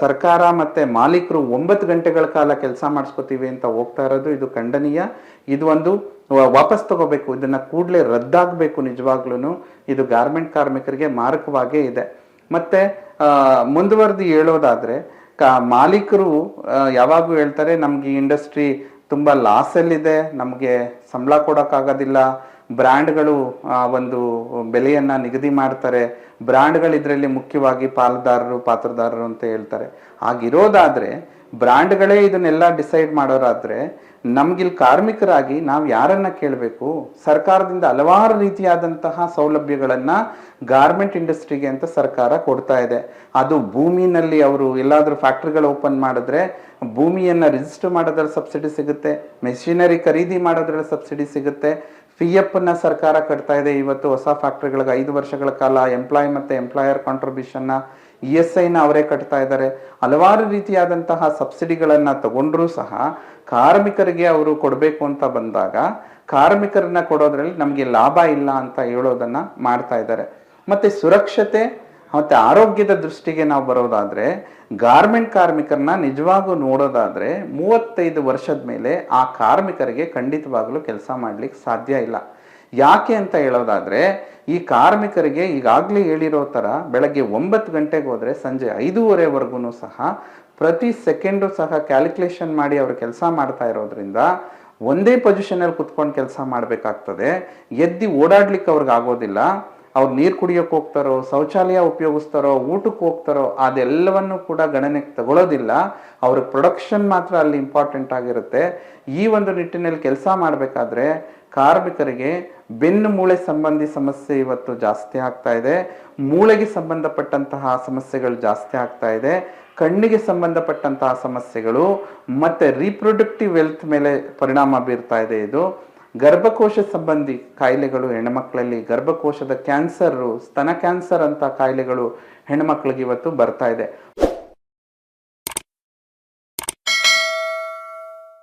ಸರ್ಕಾರ ಮತ್ತೆ ಮಾಲೀಕರು ಒಂಬತ್ತು ಗಂಟೆಗಳ ಕಾಲ ಕೆಲಸ ಮಾಡಿಸ್ಕೋತೀವಿ ಅಂತ ಹೋಗ್ತಾ ಇರೋದು, ಇದು ಖಂಡನೀಯ. ಇದು ಒಂದು ವಾಪಸ್ ತಗೋಬೇಕು, ಇದನ್ನ ಕೂಡಲೇ ರದ್ದಾಗಬೇಕು ನಿಜವಾಗ್ಲೂ ಇದು ಗಾರ್ಮೆಂಟ್ ಕಾರ್ಮಿಕರಿಗೆ ಮಾರಕವಾಗೇ ಇದೆ. ಮತ್ತೆ ಮುಂದುವರೆದು ಹೇಳೋದಾದ್ರೆ ಮಾಲೀಕರು ಯಾವಾಗೂ ಹೇಳ್ತಾರೆ, ನಮ್ಗೆ ಇಂಡಸ್ಟ್ರಿ ತುಂಬಾ ಲಾಸಲ್ಲಿದೆ ನಮಗೆ ಸಂಬಳ ಕೊಡೋಕ್ಕಾಗೋದಿಲ್ಲ ಬ್ರ್ಯಾಂಡ್ಗಳು ಒಂದು ಬೆಲೆಯನ್ನ ನಿಗದಿ ಮಾಡ್ತಾರೆ. ಬ್ರ್ಯಾಂಡ್ಗಳು ಇದರಲ್ಲಿ ಮುಖ್ಯವಾಗಿ ಪಾಲುದಾರರು ಪಾತ್ರದಾರರು ಅಂತ ಹೇಳ್ತಾರೆ. ಹಾಗಿರೋದಾದ್ರೆ ಬ್ರ್ಯಾಂಡ್ಗಳೇ ಇದನ್ನೆಲ್ಲ ಡಿಸೈಡ್ ಮಾಡೋರಾದ್ರೆ ನಮ್ಗಿಲ್ ಕಾರ್ಮಿಕರಾಗಿ ನಾವು ಯಾರನ್ನ ಕೇಳಬೇಕು? ಸರ್ಕಾರದಿಂದ ಹಲವಾರು ರೀತಿಯಾದಂತಹ ಸೌಲಭ್ಯಗಳನ್ನ ಗಾರ್ಮೆಂಟ್ ಇಂಡಸ್ಟ್ರಿಗೆ ಅಂತ ಸರ್ಕಾರ ಕೊಡ್ತಾ ಇದೆ. ಅದು ಭೂಮಿನಲ್ಲಿ ಅವರು ಎಲ್ಲಾದರೂ ಫ್ಯಾಕ್ಟ್ರಿಗಳು ಓಪನ್ ಮಾಡಿದ್ರೆ ಭೂಮಿಯನ್ನು ರಿಜಿಸ್ಟರ್ ಮಾಡೋದ್ರಲ್ಲಿ ಸಬ್ಸಿಡಿ ಸಿಗುತ್ತೆ. ಮೆಷಿನರಿ ಖರೀದಿ ಮಾಡೋದ್ರಲ್ಲಿ ಸಬ್ಸಿಡಿ ಸಿಗುತ್ತೆ. ಪಿ ಎಫ್ನ ಸರ್ಕಾರ ಕಟ್ತಾ ಇದೆ. ಇವತ್ತು ಹೊಸ ಫ್ಯಾಕ್ಟ್ರಿಗಳಿಗೆ ಐದು ವರ್ಷಗಳ ಕಾಲ ಎಂಪ್ಲಾಯ್ ಮತ್ತು ಎಂಪ್ಲಾಯರ್ ಕಾಂಟ್ರಿಬ್ಯೂಷನ್ ಇ ಎಸ್ ಐನ ಅವರೇ ಕಟ್ತಾ ಇದ್ದಾರೆ. ಹಲವಾರು ರೀತಿಯಾದಂತಹ ಸಬ್ಸಿಡಿಗಳನ್ನು ತಗೊಂಡ್ರೂ ಸಹ ಕಾರ್ಮಿಕರಿಗೆ ಅವರು ಕೊಡಬೇಕು ಅಂತ ಬಂದಾಗ ಕಾರ್ಮಿಕರನ್ನ ಕೊಡೋದ್ರಲ್ಲಿ ನಮಗೆ ಲಾಭ ಇಲ್ಲ ಅಂತ ಹೇಳೋದನ್ನ ಮಾಡ್ತಾ ಇದ್ದಾರೆ. ಮತ್ತೆ ಸುರಕ್ಷತೆ ಮತ್ತೆ ಆರೋಗ್ಯದ ದೃಷ್ಟಿಗೆ ನಾವು ಬರೋದಾದ್ರೆ ಗಾರ್ಮೆಂಟ್ ಕಾರ್ಮಿಕರನ್ನ ನಿಜವಾಗೂ ನೋಡೋದಾದ್ರೆ ಮೂವತ್ತೈದು ವರ್ಷದ ಮೇಲೆ ಆ ಕಾರ್ಮಿಕರಿಗೆ ಖಂಡಿತವಾಗ್ಲೂ ಕೆಲಸ ಮಾಡ್ಲಿಕ್ಕೆ ಸಾಧ್ಯ ಇಲ್ಲ. ಯಾಕೆ ಅಂತ ಹೇಳೋದಾದ್ರೆ, ಈ ಕಾರ್ಮಿಕರಿಗೆ ಈಗಾಗಲೇ ಹೇಳಿರೋ ತರ ಬೆಳಗ್ಗೆ ಒಂಬತ್ತು ಗಂಟೆಗೆ ಹೋದರೆ ಸಂಜೆ ಐದೂವರೆವರೆಗೂ ಸಹ ಪ್ರತಿ ಸೆಕೆಂಡು ಸಹ ಕ್ಯಾಲ್ಕುಲೇಷನ್ ಮಾಡಿ ಅವರು ಕೆಲಸ ಮಾಡ್ತಾ ಇರೋದ್ರಿಂದ ಒಂದೇ ಪೊಸಿಷನ್ ಅಲ್ಲಿ ಕುತ್ಕೊಂಡು ಕೆಲಸ ಮಾಡಬೇಕಾಗ್ತದೆ. ಎದ್ದು ಓಡಾಡ್ಲಿಕ್ಕೆ ಅವ್ರಿಗೆ ಆಗೋದಿಲ್ಲ. ಅವ್ರು ನೀರು ಕುಡಿಯೋಕೆ ಹೋಗ್ತಾರೋ, ಶೌಚಾಲಯ ಉಪಯೋಗಿಸ್ತಾರೋ, ಊಟಕ್ಕೆ ಹೋಗ್ತಾರೋ, ಅದೆಲ್ಲವನ್ನು ಕೂಡ ಗಣನೆಗೆ ತಗೊಳ್ಳೋದಿಲ್ಲ ಅವ್ರ ಪ್ರೊಡಕ್ಷನ್ ಮಾತ್ರ ಅಲ್ಲಿ ಇಂಪಾರ್ಟೆಂಟ್ ಆಗಿರುತ್ತೆ. ಈ ಒಂದು ನಿಟ್ಟಿನಲ್ಲಿ ಕೆಲಸ ಮಾಡಬೇಕಾದ್ರೆ ಕಾರ್ಮಿಕರಿಗೆ ಬೆನ್ನು ಮೂಳೆ ಸಂಬಂಧಿ ಸಮಸ್ಯೆ ಇವತ್ತು ಜಾಸ್ತಿ ಆಗ್ತಾ ಇದೆ. ಮೂಳೆಗೆ ಸಂಬಂಧಪಟ್ಟಂತಹ ಸಮಸ್ಯೆಗಳು ಜಾಸ್ತಿ ಆಗ್ತಾ ಇದೆ. ಕಣ್ಣಿಗೆ ಸಂಬಂಧಪಟ್ಟಂತಹ ಸಮಸ್ಯೆಗಳು, ಮತ್ತೆ ರೀಪ್ರೊಡಕ್ಟಿವ್ ವೆಲ್ತ್ ಮೇಲೆ ಪರಿಣಾಮ ಬೀರ್ತಾ ಇದೆ ಇದು. ಗರ್ಭಕೋಶ ಸಂಬಂಧಿ ಕಾಯಿಲೆಗಳು ಹೆಣ್ಮಕ್ಳಲ್ಲಿ ಗರ್ಭಕೋಶದ ಕ್ಯಾನ್ಸರ್ ಸ್ತನ ಕ್ಯಾನ್ಸರ್ ಅಂತ ಕಾಯಿಲೆಗಳು ಹೆಣ್ಮಕ್ಳಿಗೆ ಇವತ್ತು ಬರ್ತಾ ಇದೆ.